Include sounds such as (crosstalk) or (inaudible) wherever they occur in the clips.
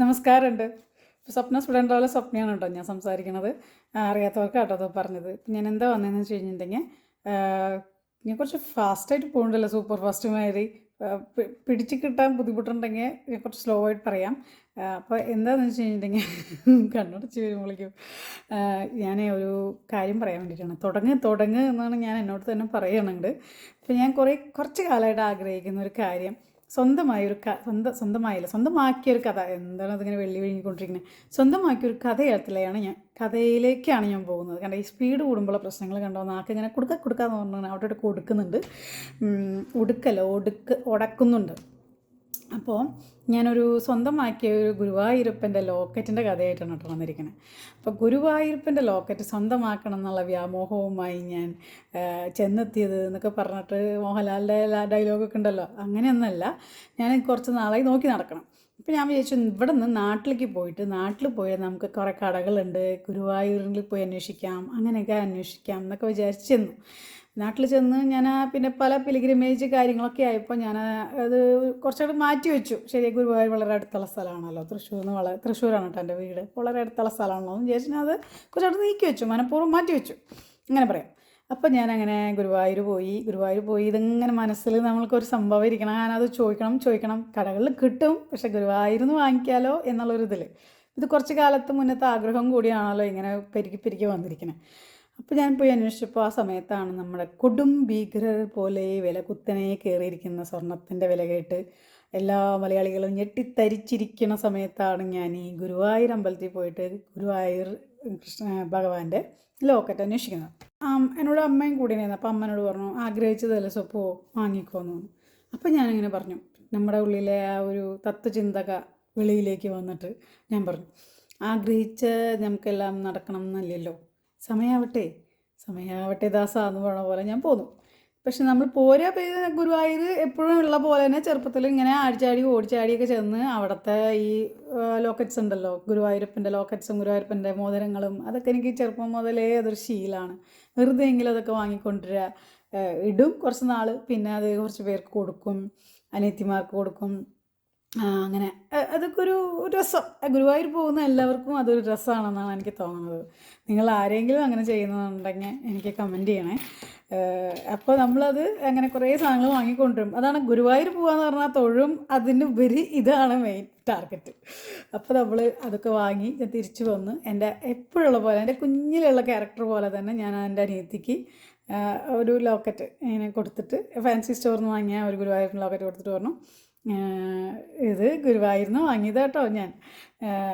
നമസ്കാരമുണ്ട്. സ്വപ്ന സ്റ്റുഡന്റ് പോലെ സ്വപ്നയാണ് കേട്ടോ ഞാൻ സംസാരിക്കണത്. അറിയാത്തവർക്ക് കേട്ടോ പറഞ്ഞത്. ഞാൻ എന്താ വന്നതെന്ന് വെച്ച് കഴിഞ്ഞിട്ടുണ്ടെങ്കിൽ ഞാൻ കുറച്ച് ഫാസ്റ്റായിട്ട് പോകുന്നുണ്ടല്ലോ സൂപ്പർ ഫാസ്റ്റ് മാതിരി. പിടിച്ച് കിട്ടാൻ ബുദ്ധിമുട്ടുണ്ടെങ്കിൽ ഞാൻ കുറച്ച് സ്ലോ ആയിട്ട് പറയാം. അപ്പോൾ എന്താണെന്ന് വെച്ച് കഴിഞ്ഞിട്ടുണ്ടെങ്കിൽ (laughs) കണ്ണടച്ച് വരുമ്പോഴേക്കും ഞാൻ ഒരു കാര്യം പറയാൻ വേണ്ടിയിട്ടാണ്. തുടങ്ങ് തുടങ്ങ് എന്നാണ് ഞാൻ എന്നോട് തന്നെ പറയണുണ്ട്. അപ്പോൾ ഞാൻ കുറേ കുറച്ച് കാലമായിട്ട് ആഗ്രഹിക്കുന്ന ഒരു കാര്യം. സ്വന്തമായ ഒരു ക സ്വന്തം സ്വന്തമായില്ല. സ്വന്തമാക്കിയ ഒരു കഥ. എന്താണ് അതിങ്ങനെ വെള്ളി വിഴുങ്ങിക്കൊണ്ടിരിക്കുന്നത് സ്വന്തമാക്കിയ ഒരു കഥ എഴുത്തിലെയാണ് ഞാൻ കഥയിലേക്കാണ് ഞാൻ പോകുന്നത്. കാരണം ഈ സ്പീഡ് കൂടുമ്പോഴുള്ള പ്രശ്നങ്ങൾ കണ്ടോ? നാക്ക് ഇങ്ങനെ കൊടുക്ക കൊടുക്കാന്ന് പറഞ്ഞാൽ അവിടെ കൊടുക്കുന്നുണ്ട്. ഉടുക്കല്ല ഒടുക്ക് ഉടക്കുന്നുണ്ട് അപ്പോൾ ഞാനൊരു സ്വന്തമാക്കിയ ഒരു ഗുരുവായൂരപ്പന്റെ ലോക്കറ്റിന്റെ കഥയായിട്ടാണ് കേട്ടോ വന്നിരിക്കുന്നത് അപ്പോൾ ഗുരുവായൂരപ്പന്റെ ലോക്കറ്റ് സ്വന്തമാക്കണം എന്നുള്ള വ്യാമോഹവുമായി ഞാൻ ചെന്നെത്തിയത് എന്നൊക്കെ പറഞ്ഞിട്ട് മോഹൻലാലിന്റെ ഡയലോഗൊക്കെ ഉണ്ടല്ലോ. അങ്ങനെയൊന്നുമല്ല. ഞാൻ കുറച്ച് നാളായി നോക്കി നടക്കണം. അപ്പോൾ ഞാൻ വിചാരിച്ചു ഇവിടെ നിന്ന് നാട്ടിലേക്ക് പോയിട്ട് നാട്ടിൽ പോയാൽ നമുക്ക് കുറേ കടകളുണ്ട് ഗുരുവായൂരിൽ പോയി അന്വേഷിക്കാം അങ്ങനെയൊക്കെ അന്വേഷിക്കാം എന്നൊക്കെ വിചാരിച്ച് ചെന്നു. നാട്ടിൽ ചെന്ന് ഞാൻ പിന്നെ പല പിലിഗ്രിമേജ് കാര്യങ്ങളൊക്കെ ആയപ്പോൾ ഞാൻ അത് കുറച്ചുകൂടെ മാറ്റി വെച്ചു. ശരി ഗുരുവായൂർ വളരെ അടുത്തുള്ള സ്ഥലമാണല്ലോ തൃശ്ശൂർ നിന്ന് വളരെ തൃശ്ശൂരാണ് കേട്ടോ എന്റെ വീട് വളരെ അടുത്തുള്ള സ്ഥലമാണല്ലോ എന്ന് വിചാരിച്ചാൽ അത് കുറച്ചുകൂടെ നീക്കി വെച്ചു മനഃപൂർവം മാറ്റി വെച്ചു. അങ്ങനെ പറയാം. അപ്പം ഞാനങ്ങനെ ഗുരുവായൂർ പോയി. ഗുരുവായൂർ പോയി ഇതിങ്ങനെ മനസ്സിൽ നമ്മൾക്കൊരു സംഭവം ഇരിക്കണം. ഞാനത് ചോദിക്കണം ചോദിക്കണം. കടകളിൽ കിട്ടും. പക്ഷേ ഗുരുവായൂരിൽ നിന്ന് വാങ്ങിക്കാലോ എന്നുള്ളൊരു ഇത് കുറച്ച് കാലത്ത് മുന്നത്തെ ആഗ്രഹം കൂടിയാണല്ലോ ഇങ്ങനെ പെരുക്കി പെരുക്കി വന്നിരിക്കുന്നത് അപ്പോൾ ഞാൻ പോയി അന്വേഷിച്ചപ്പോൾ ആ സമയത്താണ് നമ്മുടെ കൊടും ഭീകരർ പോലെ വില കുത്തനെ കയറിയിരിക്കുന്ന സ്വർണത്തിന്റെ വില കേട്ട് എല്ലാ മലയാളികളും ഞെട്ടിത്തരിച്ചിരിക്കുന്ന സമയത്താണ് ഞാൻ ഈ ഗുരുവായൂർ അമ്പലത്തിൽ പോയിട്ട് ഗുരുവായൂർ കൃഷ്ണ ഭഗവാന്റെ ലോക്കറ്റ് അന്വേഷിക്കുന്നത്. എന്നോട് അമ്മയും കൂടി ഉണ്ടായിരുന്നു. അമ്മനോട് പറഞ്ഞു ആഗ്രഹിച്ചതല്ല സ്വപ്പോ? വാങ്ങിക്കോന്നു അപ്പം അപ്പോൾ ഞാനിങ്ങനെ പറഞ്ഞു. നമ്മുടെ ഉള്ളിലെ ആ ഒരു തത്വചിന്തക വെളിയിലേക്ക് വന്നിട്ട് ഞാൻ പറഞ്ഞു ആഗ്രഹിച്ച നമുക്കെല്ലാം നടക്കണം എന്നല്ലല്ലോ സമയാവട്ടെ സമയാവട്ടെ ദാസ എന്ന് പറഞ്ഞ പോലെ ഞാൻ പോന്നു. പക്ഷെ നമ്മൾ പോരാ ഗുരുവായൂർ എപ്പോഴും ഉള്ള പോലെ തന്നെ ചെറുപ്പത്തിൽ ഇങ്ങനെ ആടിച്ചാടി ഓടിച്ചാടിയൊക്കെ ചെന്ന് അവിടുത്തെ ഈ ലോക്കറ്റ്സ് ഉണ്ടല്ലോ ഗുരുവായൂരപ്പന്റെ ലോക്കറ്റ്സും ഗുരുവായൂരപ്പന്റെ മോതിരങ്ങളും അതൊക്കെ എനിക്ക് ചെറുപ്പം മുതലേ അതൊരു ശീലമാണ്. വെറുതെ എങ്കിലും അതൊക്കെ വാങ്ങിക്കൊണ്ടുവരിക ഇടും കുറച്ച് നാൾ പിന്നെ അത് കുറച്ച് പേർക്ക് കൊടുക്കും അനിയത്തിമാർക്ക് കൊടുക്കും അങ്ങനെ. അതൊക്കെ ഒരു രസം. ഗുരുവായൂർ പോകുന്ന എല്ലാവർക്കും അതൊരു രസമാണെന്നാണ് എനിക്ക് തോന്നുന്നത്. നിങ്ങൾ ആരെങ്കിലും അങ്ങനെ ചെയ്യുന്നുണ്ടെങ്കിൽ എനിക്ക് കമന്റ് ചെയ്യണേ. അപ്പോൾ നമ്മളത് അങ്ങനെ കുറേ സാധനങ്ങൾ വാങ്ങിക്കൊണ്ടുവരും അതാണ് ഗുരുവായൂർ പോകാന്ന് പറഞ്ഞാൽ തൊഴും അതിനുപരി ഇതാണ് മെയിൻ ടാർഗറ്റ് അപ്പോൾ നമ്മൾ അതൊക്കെ വാങ്ങി ഞാൻ തിരിച്ചു വന്ന് എന്റെ എപ്പോഴുള്ള പോലെ എന്റെ കുഞ്ഞിലുള്ള ക്യാരക്ടർ പോലെ തന്നെ ഞാൻ എന്റെ അനിയത്തിക്ക് ഒരു ലോക്കറ്റ് ഇങ്ങനെ കൊടുത്തിട്ട് ഫാൻസി സ്റ്റോറിൽ നിന്ന് വാങ്ങിയ ഒരു ഗുരുവായൂർ ലോക്കറ്റ് കൊടുത്തിട്ട് പറഞ്ഞു. ഇത് ഗുരുവായൂരിൽ വാങ്ങിയത് കേട്ടോ ഞാൻ.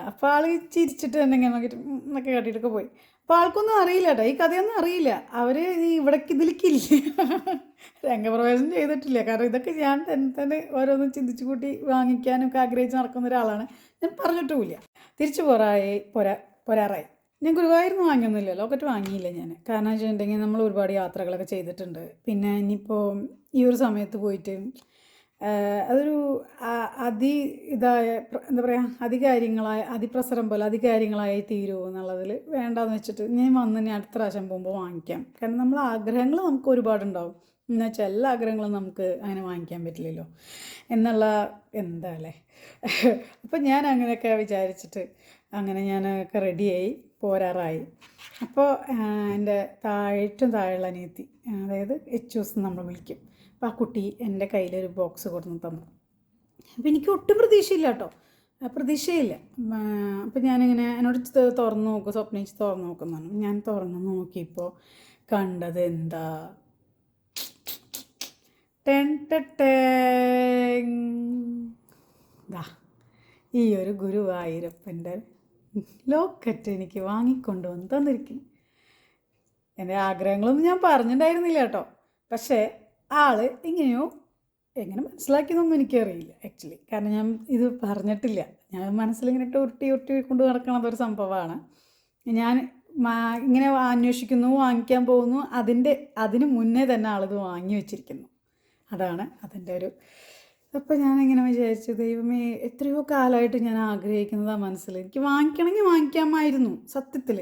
അപ്പോൾ ആൾ ചിരിച്ചിട്ട് തന്നെ ഇങ്ങനെ നോക്കിയിട്ട് എന്നൊക്കെ കാട്ടിയിട്ടൊക്കെ പോയി. അപ്പോൾ ആൾക്കൊന്നും അറിയില്ല കേട്ടോ ഈ കഥയൊന്നും അറിയില്ല. അവർ ഈ ഇവിടേക്ക് ഇതിലേക്കില്ല. (laughs) രംഗപ്രവേശനം ചെയ്തിട്ടില്ല. കാരണം ഇതൊക്കെ ഞാൻ തന്നെ തന്നെ ഓരോന്നും ചിന്തിച്ചു കൂട്ടി വാങ്ങിക്കാനൊക്കെ ആഗ്രഹിച്ച് നടക്കുന്ന ഒരാളാണ്. ഞാൻ പറഞ്ഞിട്ടുമില്ല. തിരിച്ചു പോരായി പോരാ പോരാറായി. ഞാൻ ഗുരുവായൂർ വാങ്ങിയൊന്നുമില്ല. ലോക്കറ്റ് വാങ്ങിയില്ല ഞാൻ. കാരണം വെച്ചിട്ടുണ്ടെങ്കിൽ നമ്മൾ ഒരുപാട് യാത്രകളൊക്കെ ചെയ്തിട്ടുണ്ട്. പിന്നെ ഇനിയിപ്പോൾ ഈ ഒരു സമയത്ത് പോയിട്ട് അതൊരു അതി ഇതായ എന്താ പറയുക അധികാര്യങ്ങളായ അതിപ്രസരം പോലെ അധികാര്യങ്ങളായി തീരുമോ എന്നുള്ളതിൽ വേണ്ടാന്ന് വെച്ചിട്ട് ഞാൻ വന്ന് ഞാൻ അടുത്ത പ്രാവശ്യം പോകുമ്പോൾ വാങ്ങിക്കാം. കാരണം നമ്മൾ ആഗ്രഹങ്ങൾ നമുക്ക് ഒരുപാടുണ്ടാവും. എന്ന് വെച്ചാൽ എല്ലാ ആഗ്രഹങ്ങളും നമുക്ക് അങ്ങനെ വാങ്ങിക്കാൻ പറ്റില്ലല്ലോ. എന്നുള്ള എന്താ അല്ലേ? (laughs) അപ്പം ഞാൻ അങ്ങനെയൊക്കെ വിചാരിച്ചിട്ട് അങ്ങനെ ഞാനൊക്കെ റെഡിയായി പോരാറായി. അപ്പോൾ എന്റെ താഴേറ്റും താഴെയുള്ള അനിയത്തി അതായത് എച്ച് എച്ചൂസ് നമ്മൾ വിളിക്കും. അപ്പോൾ ആ കുട്ടി എന്റെ കയ്യിലൊരു ബോക്സ് കൊടുന്ന് തന്നു. അപ്പോൾ എനിക്ക് ഒട്ടും പ്രതീക്ഷയില്ല കേട്ടോ. പ്രതീക്ഷയില്ല. അപ്പം ഞാനിങ്ങനെ എന്നോട് തുറന്നു തുറന്ന് നോക്കും സ്വപ്നിച്ച് തുറന്ന് നോക്കുന്നതാണ് ഞാൻ തുറന്നു നോക്കിയപ്പോൾ കണ്ടത് എന്താ? ടെൻ ടെങ് ദാ ഈ ഒരു ഗുരുവായൂരപ്പന്റെ ലോക്കറ്റ് എനിക്ക് വാങ്ങിക്കൊണ്ടുവന്ന് തന്നിരിക്കുന്നു. എന്റെ ആഗ്രഹങ്ങളൊന്നും ഞാൻ പറഞ്ഞിട്ടുണ്ടായിരുന്നില്ല കേട്ടോ. പക്ഷേ ആൾ ഇങ്ങനെയോ എങ്ങനെ മനസ്സിലാക്കിയതൊന്നും എനിക്കറിയില്ല ആക്ച്വലി കാരണം ഞാൻ ഇത് പറഞ്ഞിട്ടില്ല. ഞാൻ മനസ്സിലിങ്ങനെ ഉരുട്ടി ഉരുട്ടി കൊണ്ട് നടക്കണത് ഒരു സംഭവമാണ്. ഞാൻ ഇങ്ങനെ അന്വേഷിക്കുന്നു വാങ്ങിക്കാൻ പോകുന്നു. അതിന്റെ അതിന് മുന്നേ തന്നെ ആളിത് വാങ്ങി വെച്ചിരിക്കുന്നു. അതാണ് അതിന്റെ ഒരു അപ്പോൾ ഞാനിങ്ങനെ വിചാരിച്ചു ദൈവമേ എത്രയോ കാലമായിട്ട് ഞാൻ ആഗ്രഹിക്കുന്നതാണ് മനസ്സിൽ. എനിക്ക് വാങ്ങിക്കണമെങ്കിൽ വാങ്ങിക്കാമായിരുന്നു സത്യത്തിൽ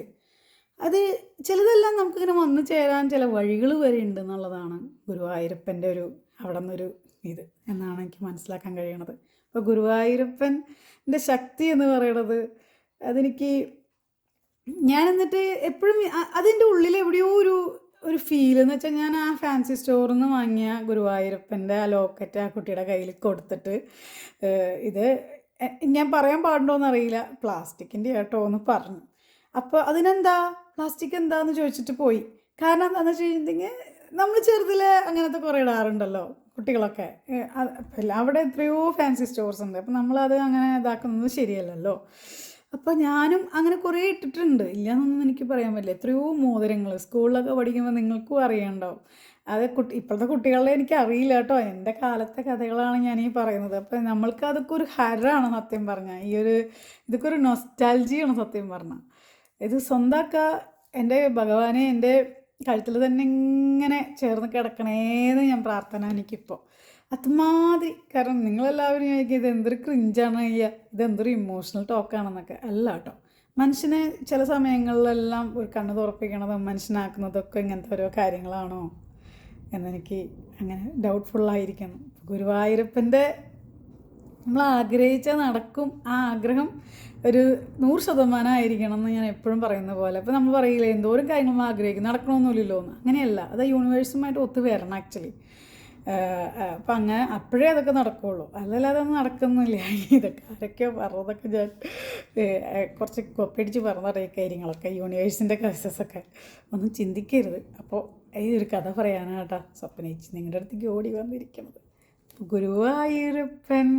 അത് ചിലതെല്ലാം നമുക്കിങ്ങനെ വന്നു ചേരാൻ ചില വഴികൾ വരെ ഉണ്ട് എന്നുള്ളതാണ് ഗുരുവായൂരപ്പന്റെ ഒരു അവിടെ നിന്നൊരു ഇത് എന്നാണ് എനിക്ക് മനസ്സിലാക്കാൻ കഴിയണത്. അപ്പോൾ ഗുരുവായൂരപ്പന്റെ ശക്തി എന്ന് പറയണത് അതെനിക്ക് ഞാൻ എന്നിട്ട് എപ്പോഴും അതിന്റെ ഉള്ളിൽ എവിടെയോ ഒരു ഒരു ഫീൽ എന്ന് വെച്ചാൽ ഞാൻ ആ ഫാൻസി സ്റ്റോറിൽ നിന്ന് വാങ്ങിയ ഗുരുവായൂരപ്പന്റെ ആ ലോക്കറ്റ് ആ കുട്ടിയുടെ കയ്യിൽ കൊടുത്തിട്ട് ഇത് ഞാൻ പറയാൻ പാടുണ്ടോയെന്ന് അറിയില്ല. പ്ലാസ്റ്റിക്കിന്റെ കേട്ടോ എന്ന് പറഞ്ഞു. അപ്പോൾ അതിനെന്താ? പ്ലാസ്റ്റിക് എന്താന്ന് ചോദിച്ചിട്ട് പോയി. കാരണം എന്താണെന്ന് വെച്ച് കഴിഞ്ഞിട്ടുണ്ടെങ്കിൽ നമ്മൾ ചെറുതിൽ അങ്ങനത്തെ കുറേ ഇടാറുണ്ടല്ലോ കുട്ടികളൊക്കെ. അവിടെ എത്രയോ ഫാൻസി സ്റ്റോർസ് ഉണ്ട്. അപ്പം നമ്മളത് അങ്ങനെ ഇതാക്കുന്നത് ശരിയല്ലല്ലോ. അപ്പോൾ ഞാനും അങ്ങനെ കുറേ ഇട്ടിട്ടുണ്ട്. ഇല്ലയെന്നൊന്നും എനിക്ക് പറയാൻ പറ്റില്ല. എത്രയോ മോതിരങ്ങൾ സ്കൂളിലൊക്കെ പഠിക്കുമ്പോൾ നിങ്ങൾക്കും അറിയണ്ടാവും. അത് കുട്ടി ഇപ്പോഴത്തെ കുട്ടികളെ എനിക്ക് അറിയില്ല കേട്ടോ. എന്റെ കാലത്തെ കഥകളാണ് ഞാൻ ഈ പറയുന്നത്. അപ്പം നമ്മൾക്ക് അതൊക്കെ ഒരു ഹരമാണ് സത്യം പറഞ്ഞാൽ ഈ ഒരു ഇതൊക്കെ ഒരു നൊസ്റ്റാൽജിയാണ് സത്യം പറഞ്ഞാൽ ഇത് സ്വന്തമാക്കുക എന്റെ ഭഗവാനെ എന്റെ കഴുത്തിൽ തന്നെ ഇങ്ങനെ ചേർന്ന് കിടക്കണേന്ന് ഞാൻ പ്രാർത്ഥന എനിക്കിപ്പോൾ അതുമാതിരി കാരണം നിങ്ങളെല്ലാവരും ചോദിക്കുക ഇത് എന്തൊരു ക്രിഞ്ചാണ് അയ്യ ഇതെന്തൊരു ഇമോഷണൽ ടോക്കാണെന്നൊക്കെ അല്ല കേട്ടോ മനുഷ്യനെ ചില സമയങ്ങളിലെല്ലാം ഒരു കണ്ണ് തുറപ്പിക്കണതും മനുഷ്യനാക്കുന്നതൊക്കെ ഇങ്ങനത്തെ ഓരോ കാര്യങ്ങളാണോ? എന്നെനിക്ക് അങ്ങനെ ഡൗട്ട്ഫുള്ളായിരിക്കണം ഗുരുവായൂരപ്പന്റെ നമ്മൾ ആഗ്രഹിച്ചാൽ നടക്കും ആ ആഗ്രഹം ഒരു നൂറ് ശതമാനം ആയിരിക്കണം എന്ന് ഞാൻ എപ്പോഴും പറയുന്ന പോലെ. അപ്പോൾ നമ്മൾ പറയില്ലേ എന്തോരം കാര്യങ്ങൾ നമ്മൾ ആഗ്രഹിക്കും നടക്കണമെന്നില്ലല്ലോ എന്ന്. അങ്ങനെയല്ല അത് യൂണിവേഴ്സുമായിട്ട് ഒത്തു വരണം ആക്ച്വലി അപ്പം അങ്ങനെ അപ്പോഴേ അതൊക്കെ നടക്കുകയുള്ളൂ അല്ലല്ലാതെ ഒന്നും നടക്കുന്നില്ല. (laughs) ഇതൊക്കെ ആരൊക്കെയോ പറഞ്ഞതൊക്കെ ഞാൻ കുറച്ച് കൊപ്പിടിച്ച് പറഞ്ഞറിയ കാര്യങ്ങളൊക്കെ യൂണിവേഴ്സിന്റെ കേസസൊക്കെ ഒന്നും ചിന്തിക്കരുത്. അപ്പോൾ ഈ ഒരു കഥ പറയാനാണ് കേട്ടോ സ്വപ്നേച്ചി. നിങ്ങളുടെ അടുത്തേക്ക് ഓടി വന്നിരിക്കുന്നത്. ഗുരുവായൂരപ്പൻ